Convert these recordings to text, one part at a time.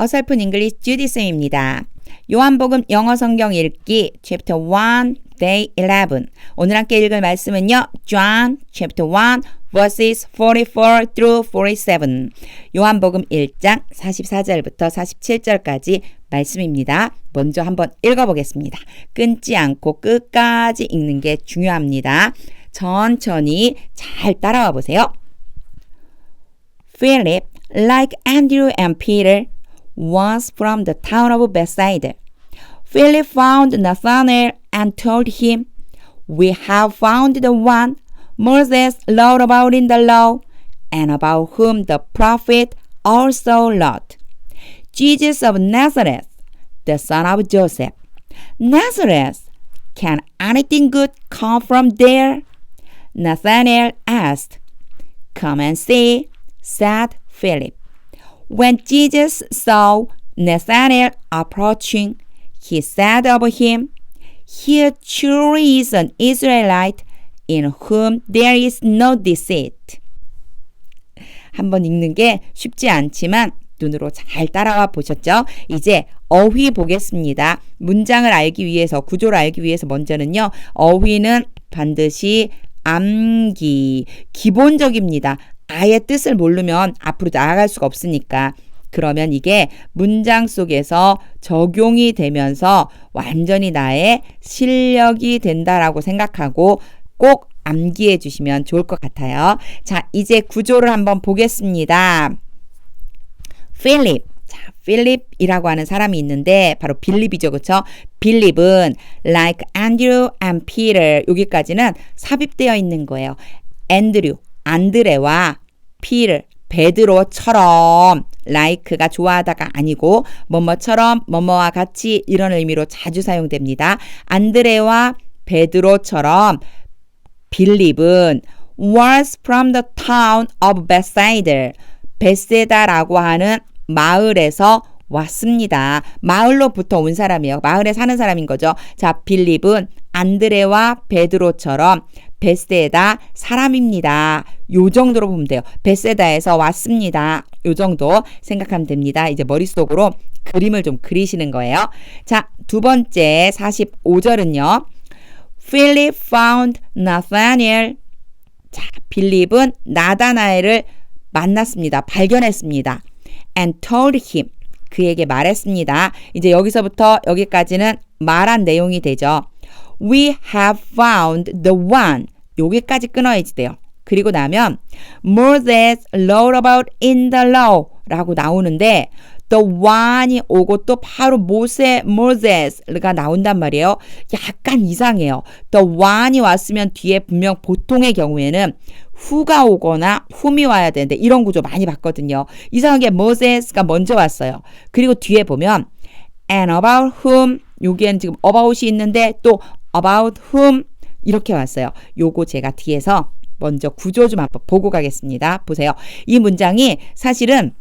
어설픈 잉글리시 주디쌤입니다. 요한복음 영어 성경 읽기 chapter 1 day 11 오늘 함께 읽을 말씀은요. John chapter 1 verses 44 through 47 요한복음 1장 44절부터 47절까지 말씀입니다. 먼저 한번 읽어보겠습니다. 끊지 않고 끝까지 읽는 게 중요합니다. 천천히 잘 따라와 보세요. Philip, like Andrew and Peter, was from the town of Bethsaida. Philip found Nathanael and told him, We have found the one Moses wrote about in the law, and about whom the prophet also wrote. Jesus of Nazareth, the son of Joseph. Nazareth, can anything good come from there? Nathanael asked. Come and see, said Philip. When Jesus saw Nathanael approaching, he said of him, Here truly is an Israelite in whom there is no deceit. 한번 읽는 게 쉽지 않지만 눈으로 잘 따라와 보셨죠? 이제 어휘 보겠습니다. 문장을 알기 위해서, 구조를 알기 위해서 먼저는요, 어휘는 반드시 암기, 기본적입니다. 아예 뜻을 모르면 앞으로 나아갈 수가 없으니까. 그러면 이게 문장 속에서 적용이 되면서 완전히 나의 실력이 된다라고 생각하고 꼭 암기해 주시면 좋을 것 같아요. 자, 이제 구조를 한번 보겠습니다. 필립. 자, 필립이라고 하는 사람이 있는데 바로 빌립이죠. 그렇죠? 빌립은 like Andrew and Peter 여기까지는 삽입되어 있는 거예요. 앤드류, 안드레와 피를 베드로처럼 like가 좋아하다가 아니고 뭐뭐처럼 뭐뭐와 같이 이런 의미로 자주 사용됩니다. 안드레와 베드로처럼 빌립은 was from the town of Bethsaida. 베세다라고 하는 마을에서 왔습니다. 마을로부터 온 사람이에요. 마을에 사는 사람인 거죠. 자, 빌립은 안드레와 베드로처럼 베세다 사람입니다. 요 정도로 보면 돼요. 베세다에서 왔습니다. 요 정도 생각하면 됩니다. 이제 머릿속으로 그림을 좀 그리시는 거예요. 자, 두 번째 45절은요. Philip found Nathanael. 자, 빌립은 나다나엘을 만났습니다. 발견했습니다. And told him. 그에게 말했습니다. 이제 여기서부터 여기까지는 말한 내용이 되죠. We have found the one. 여기까지 끊어야지 돼요. 그리고 나면 Moses wrote about in the law 라고 나오는데 the one이 오고 또 바로 모세 Moses가 나온단 말이에요. 약간 이상해요. the one이 왔으면 뒤에 분명 보통의 경우에는 후가 오거나 훔이 와야 되는데 이런 구조 많이 봤거든요. 이상하게 Moses가 먼저 왔어요. 그리고 뒤에 보면 and about whom 여기에는 지금 about이 있는데 또 about whom 이렇게 왔어요. 요거 제가 뒤에서 먼저 구조 좀 한번 보고 가겠습니다. 보세요. 이 문장이 사실은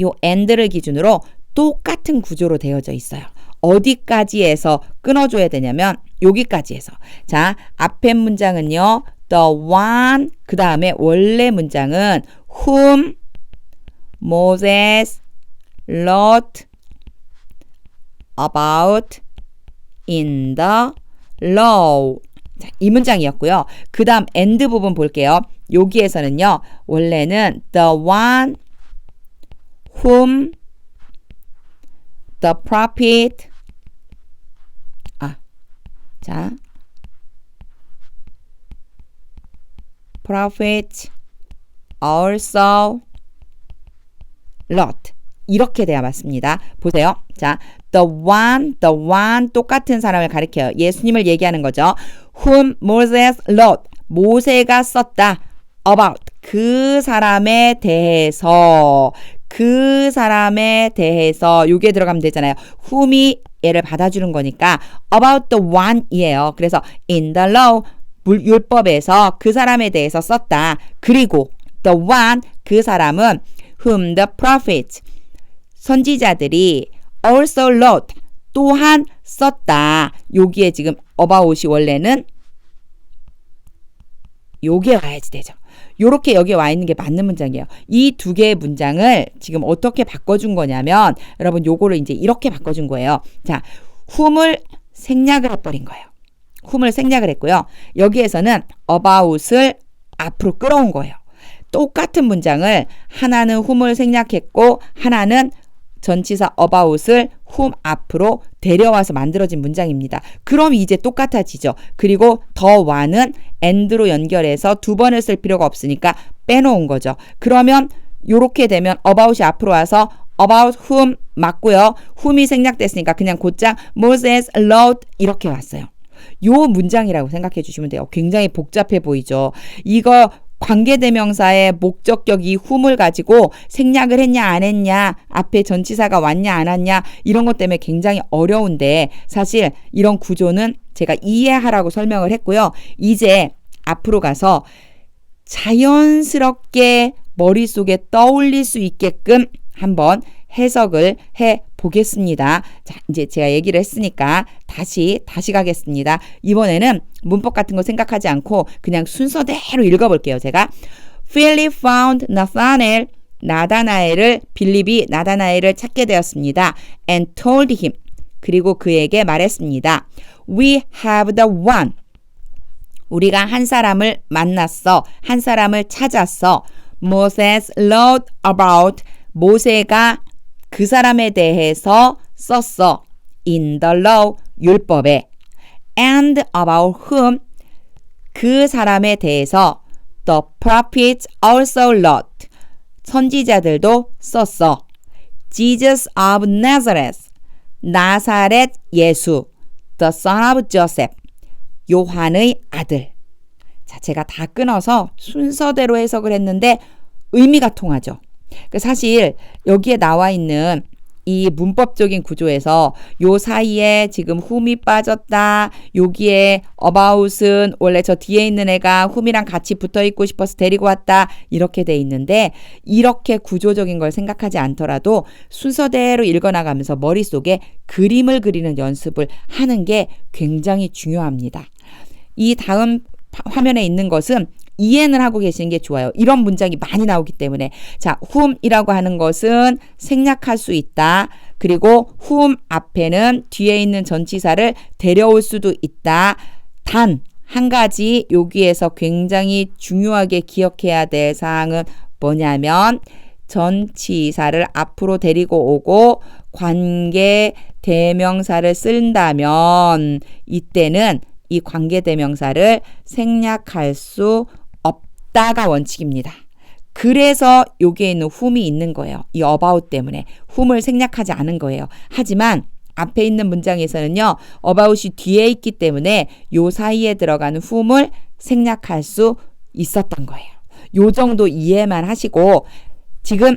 요 and를 기준으로 똑같은 구조로 되어져 있어요. 어디까지에서 끊어줘야 되냐면 여기까지에서. 자, 앞에 문장은요. the one 그 다음에 원래 문장은 whom Moses wrote about in the law. 자, 이 문장이었고요. 그 다음 end 부분 볼게요. 여기에서는요. 원래는 the one whom the prophet 아, 자 prophet also Lot 이렇게 돼야 맞습니다. 보세요. 자, the one, the one 똑같은 사람을 가리켜요. 예수님을 얘기하는 거죠. whom Moses wrote. 모세가 썼다. about 그 사람에 대해서 그 사람에 대해서 요게 들어가면 되잖아요. whom이 얘를 받아주는 거니까 about the one이에요. 그래서 in the law 율법에서 그 사람에 대해서 썼다. 그리고 the one 그 사람은 whom the prophet 선지자들이 also wrote 또한 썼다. 여기에 지금 about이 원래는 요게 와야지 되죠. 요렇게 여기 와 있는 게 맞는 문장이에요. 이 두 개의 문장을 지금 어떻게 바꿔준 거냐면 여러분 요거를 이제 이렇게 바꿔준 거예요. 자, whom을 생략을 해버린 거예요. whom을 생략을 했고요. 여기에서는 about을 앞으로 끌어온 거예요. 똑같은 문장을 하나는 whom을 생략했고 하나는 전치사 about을 whom 앞으로 데려와서 만들어진 문장입니다. 그럼 이제 똑같아지죠. 그리고 더 와는 and로 연결해서 두 번을 쓸 필요가 없으니까 빼놓은 거죠. 그러면 요렇게 되면 about이 앞으로 와서 about whom 맞고요. whom이 생략됐으니까 그냥 곧장 Moses allowed 이렇게 왔어요. 요 문장이라고 생각해 주시면 돼요. 굉장히 복잡해 보이죠. 이거 관계대명사의 목적격이 whom을 가지고 생략을 했냐 안 했냐 앞에 전치사가 왔냐 안 왔냐 이런 것 때문에 굉장히 어려운데 사실 이런 구조는 제가 이해하라고 설명을 했고요. 이제 앞으로 가서 자연스럽게 머릿속에 떠올릴 수 있게끔 한번 해석을 해 보겠습니다. 자, 이제 제가 얘기를 했으니까 다시 다시 가겠습니다. 이번에는 문법 같은 거 생각하지 않고 그냥 순서대로 읽어 볼게요. 제가 Philip found Nathanael 나다나엘을 빌립이 나다나엘을 찾게 되었습니다. and told him 그리고 그에게 말했습니다. We have the one 우리가 한 사람을 만났어. 한 사람을 찾았어. Moses wrote about 모세가 그 사람에 대해서 썼어. in the law 율법에 and about whom 그 사람에 대해서 the prophets also wrote 선지자들도 썼어. Jesus of Nazareth 나사렛 예수 the son of Joseph 요한의 아들 자 제가 다 끊어서 순서대로 해석을 했는데 의미가 통하죠. 그 사실 여기에 나와 있는 이 문법적인 구조에서 요 사이에 지금 훔이 빠졌다. 여기에 about은 원래 저 뒤에 있는 애가 훔이랑 같이 붙어 있고 싶어서 데리고 왔다. 이렇게 돼 있는데 이렇게 구조적인 걸 생각하지 않더라도 순서대로 읽어 나가면서 머릿속에 그림을 그리는 연습을 하는 게 굉장히 중요합니다. 이 다음 화면에 있는 것은 이해는 하고 계시는 게 좋아요. 이런 문장이 많이 나오기 때문에. 자, whom이라고 하는 것은 생략할 수 있다. 그리고 whom 앞에는 뒤에 있는 전치사를 데려올 수도 있다. 단, 한 가지 여기에서 굉장히 중요하게 기억해야 될 사항은 뭐냐면 전치사를 앞으로 데리고 오고 관계 대명사를 쓴다면 이때는 이 관계 대명사를 생략할 수 없다가 원칙입니다. 그래서 여기에 있는 whom이 있는 거예요. 이 about 때문에 whom을 생략하지 않은 거예요. 하지만 앞에 있는 문장에서는요. about이 뒤에 있기 때문에 요 사이에 들어가는 whom을 생략할 수 있었던 거예요. 요 정도 이해만 하시고 지금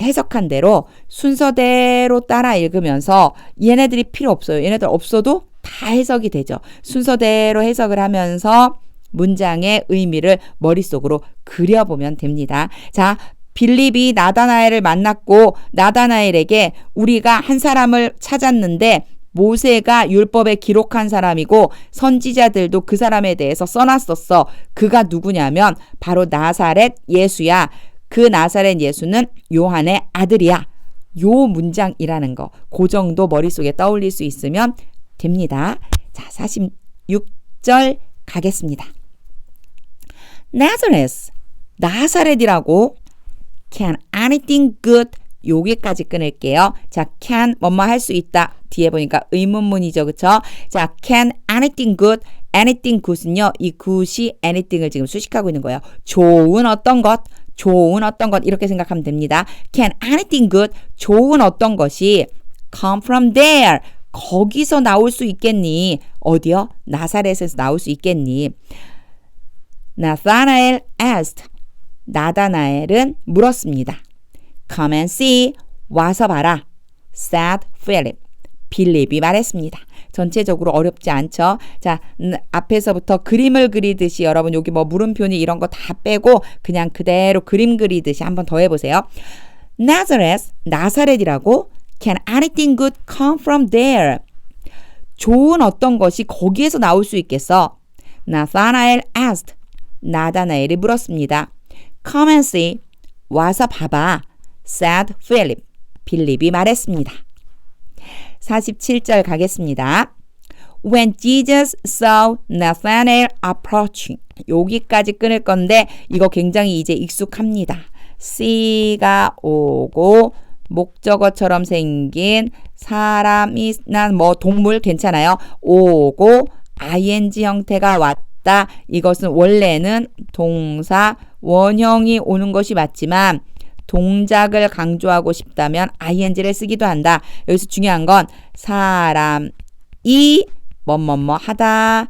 해석한 대로 순서대로 따라 읽으면서 얘네들이 필요 없어요. 얘네들 없어도 다 해석이 되죠. 순서대로 해석을 하면서 문장의 의미를 머릿속으로 그려보면 됩니다. 자, 빌립이 나다나엘을 만났고 나다나엘에게 우리가 한 사람을 찾았는데 모세가 율법에 기록한 사람이고 선지자들도 그 사람에 대해서 써놨었어. 그가 누구냐면 바로 나사렛 예수야. 그 나사렛 예수는 요한의 아들이야. 요 문장이라는 거. 그 정도 머릿속에 떠올릴 수 있으면 됩니다. 자, 46절 가겠습니다. Nazareth, 나사렛이라고 can anything good 여기까지 끊을게요. 자, can 뭐뭐 할 수 있다. 뒤에 보니까 의문문이죠. 그쵸? 자, can anything good, anything good은요. 이 good이 anything을 지금 수식하고 있는 거예요. 좋은 어떤 것, 좋은 어떤 것 이렇게 생각하면 됩니다. Can anything good, 좋은 어떤 것이 come from there, 거기서 나올 수 있겠니? 어디요? 나사렛에서 나올 수 있겠니? 나사나엘 asked. 나다나엘은 물었습니다. Come and see. 와서 봐라. said Philip. 빌립이 말했습니다. 전체적으로 어렵지 않죠? 자, 앞에서부터 그림을 그리듯이 여러분 여기 뭐 물음표니 이런 거 다 빼고 그냥 그대로 그림 그리듯이 한번 더 해보세요. Nazareth, 나사렛이라고 Can anything good come from there? 좋은 어떤 것이 거기에서 나올 수 있겠어? 나사나엘 asked. 나다나엘이 물었습니다. Come and see. 와서 봐봐. said Philip. 빌립이 말했습니다. 47절 가겠습니다. When Jesus saw Nathanael approaching. 여기까지 끊을 건데 이거 굉장히 이제 익숙합니다. C가 오고 목적어처럼 생긴 사람이나 뭐 동물 괜찮아요. 오고 ing 형태가 왔다. 이것은 원래는 동사 원형이 오는 것이 맞지만 동작을 강조하고 싶다면 ing를 쓰기도 한다. 여기서 중요한 건 사람이 뭐뭐뭐 하다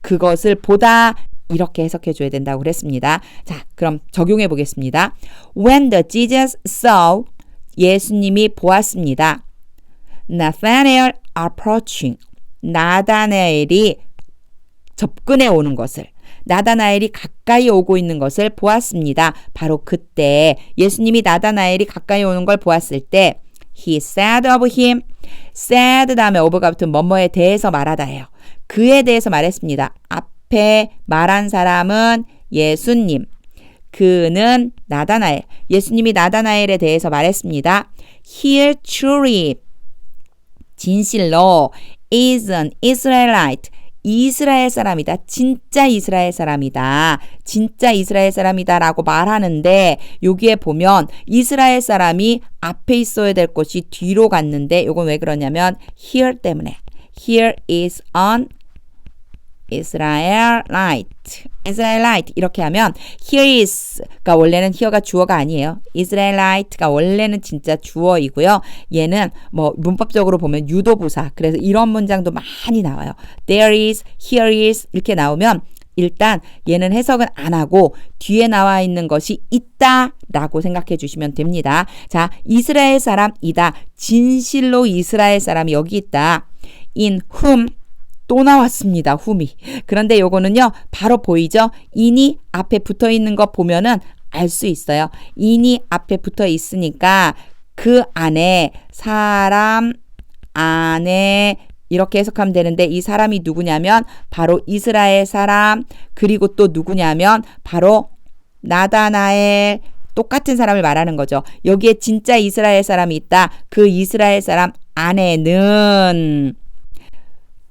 그것을 보다 이렇게 해석해 줘야 된다고 그랬습니다. 자, 그럼 적용해 보겠습니다. When the Jesus saw 예수님이 보았습니다. Nathanael approaching 나다나엘이 접근해 오는 것을 나다나엘이 가까이 오고 있는 것을 보았습니다. 바로 그때 예수님이 나다나엘이 가까이 오는 걸 보았을 때 he said of him said 다음에 of가 붙은 뭐뭐에 대해서 말하다예요. 그에 대해서 말했습니다. 앞에 말한 사람은 예수님. 그는 나다나엘. 예수님이 나다나엘에 대해서 말했습니다. He truly 진실로 is an Israelite. 이스라엘 사람이다. 진짜 이스라엘 사람이다. 진짜 이스라엘 사람이다 라고 말하는데 여기에 보면 이스라엘 사람이 앞에 있어야 될 것이 뒤로 갔는데 이건 왜 그러냐면 here 때문에 here is an Israelite. Israelite 이렇게 하면 here is가 원래는 here가 주어가 아니에요. Israelite가 원래는 진짜 주어이고요. 얘는 뭐 문법적으로 보면 유도부사. 그래서 이런 문장도 많이 나와요. There is, here is 이렇게 나오면 일단 얘는 해석은 안 하고 뒤에 나와 있는 것이 있다라고 생각해 주시면 됩니다. 자, 이스라엘 사람이다. 진실로 이스라엘 사람이 여기 있다. in whom 또 나왔습니다. 훔이. 그런데 요거는요. 바로 보이죠? 인이 앞에 붙어 있는 거 보면은 알 수 있어요. 인이 앞에 붙어 있으니까 그 안에 사람 안에 이렇게 해석하면 되는데 이 사람이 누구냐면 바로 이스라엘 사람 그리고 또 누구냐면 바로 나다나엘 똑같은 사람을 말하는 거죠. 여기에 진짜 이스라엘 사람이 있다. 그 이스라엘 사람 안에는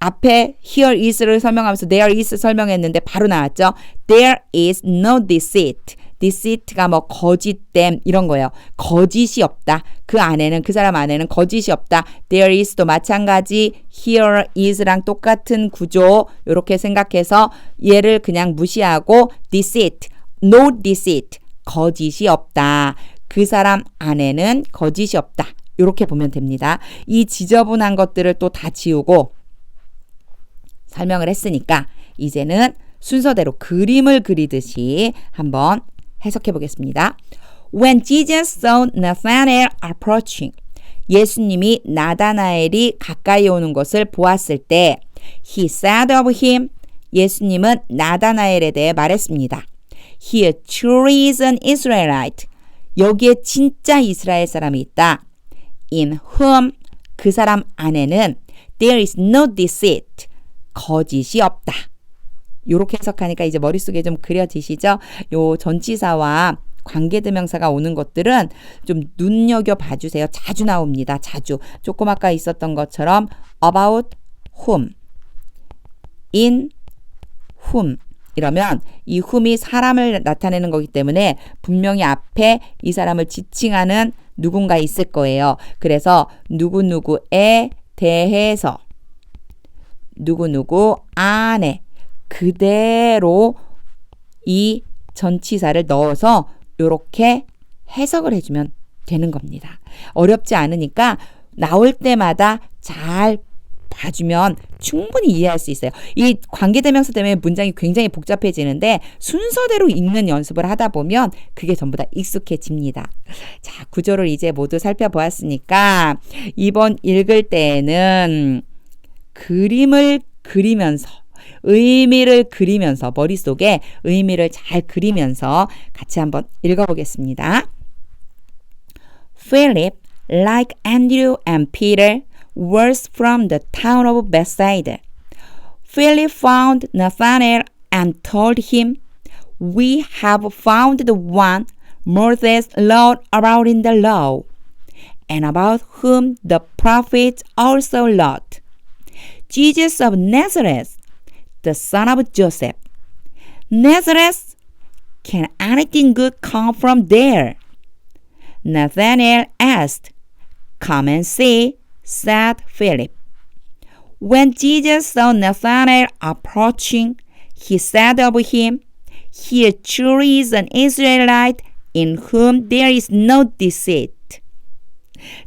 앞에 here is를 설명하면서 there is 설명했는데 바로 나왔죠. There is no deceit. deceit가 뭐 거짓됨 이런 거예요. 거짓이 없다. 그 안에는 그 사람 안에는 거짓이 없다. there is도 마찬가지 here is랑 똑같은 구조 이렇게 생각해서 얘를 그냥 무시하고 deceit, no deceit 거짓이 없다. 그 사람 안에는 거짓이 없다. 이렇게 보면 됩니다. 이 지저분한 것들을 또 다 지우고 설명을 했으니까 이제는 순서대로 그림을 그리듯이 한번 해석해 보겠습니다. When Jesus saw Nathanael approaching, 예수님이 나다나엘이 가까이 오는 것을 보았을 때, He said of him, 예수님은 나다나엘에 대해 말했습니다. He truly is an Israelite. 여기에 진짜 이스라엘 사람이 있다. In whom, 그 사람 안에는 there is no deceit. 거짓이 없다. 요렇게 해석하니까 이제 머릿속에 좀 그려지시죠? 요 전치사와 관계대명사가 오는 것들은 좀 눈여겨 봐주세요. 자주 나옵니다. 자주. 조금 아까 있었던 것처럼 about whom, in whom 이러면 이 whom이 사람을 나타내는 거기 때문에 분명히 앞에 이 사람을 지칭하는 누군가 있을 거예요. 그래서 누구누구에 대해서 누구누구 안에 그대로 이 전치사를 넣어서 이렇게 해석을 해주면 되는 겁니다. 어렵지 않으니까 나올 때마다 잘 봐주면 충분히 이해할 수 있어요. 이 관계대명사 때문에 문장이 굉장히 복잡해지는데 순서대로 읽는 연습을 하다 보면 그게 전부 다 익숙해집니다. 자, 구조를 이제 모두 살펴보았으니까 이번 읽을 때에는 그림을 그리면서 의미를 그리면서 머릿속에 의미를 잘 그리면서 같이 한번 읽어보겠습니다. Philip, like Andrew and Peter, was from the town of Bethsaida. Philip found Nathanael and told him, We have found the one Moses wrote about in the law, and about whom the prophets also wrote. Jesus of Nazareth, the son of Joseph. Nazareth, can anything good come from there? Nathanael asked. Come and see, said Philip. When Jesus saw Nathanael approaching, he said of him, Here truly is an Israelite in whom there is no deceit.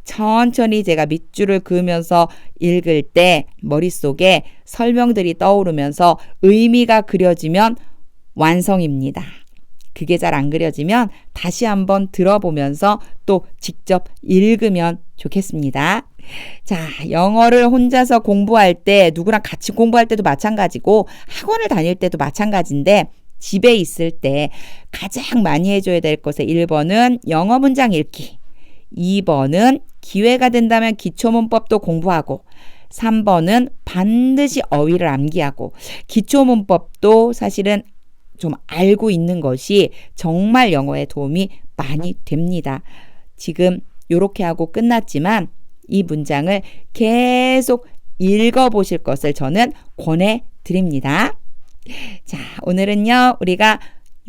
천천히 제가 밑줄을 그으면서 읽을 때 머릿속에 설명들이 떠오르면서 의미가 그려지면 완성입니다. 그게 잘 안 그려지면 다시 한번 들어보면서 또 직접 읽으면 좋겠습니다. 자, 영어를 혼자서 공부할 때 누구랑 같이 공부할 때도 마찬가지고 학원을 다닐 때도 마찬가지인데 집에 있을 때 가장 많이 해줘야 될 것의 1번은 영어 문장 읽기. 2번은 기회가 된다면 기초문법도 공부하고 3번은 반드시 어휘를 암기하고 기초문법도 사실은 좀 알고 있는 것이 정말 영어에 도움이 많이 됩니다. 지금 이렇게 하고 끝났지만 이 문장을 계속 읽어 보실 것을 저는 권해 드립니다. 자, 오늘은요, 우리가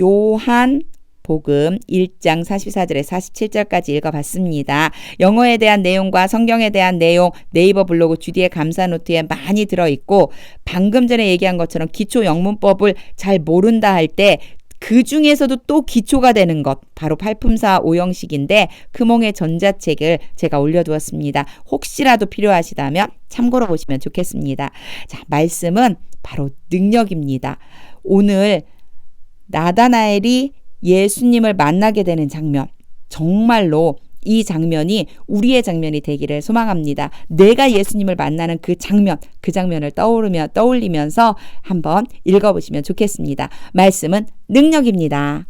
요한 복음 1장 44절에 47절까지 읽어봤습니다. 영어에 대한 내용과 성경에 대한 내용 네이버 블로그 주디의 감사 노트에 많이 들어있고 방금 전에 얘기한 것처럼 기초 영문법을 잘 모른다 할때 그 중에서도 또 기초가 되는 것 바로 팔품사 오형식인데 금홍의 전자책을 제가 올려두었습니다. 혹시라도 필요하시다면 참고로 보시면 좋겠습니다. 자 말씀은 바로 능력입니다. 오늘 나다나엘이 예수님을 만나게 되는 장면. 정말로 이 장면이 우리의 장면이 되기를 소망합니다. 내가 예수님을 만나는 그 장면, 그 장면을 떠오르며 떠올리면서 한번 읽어보시면 좋겠습니다. 말씀은 능력입니다.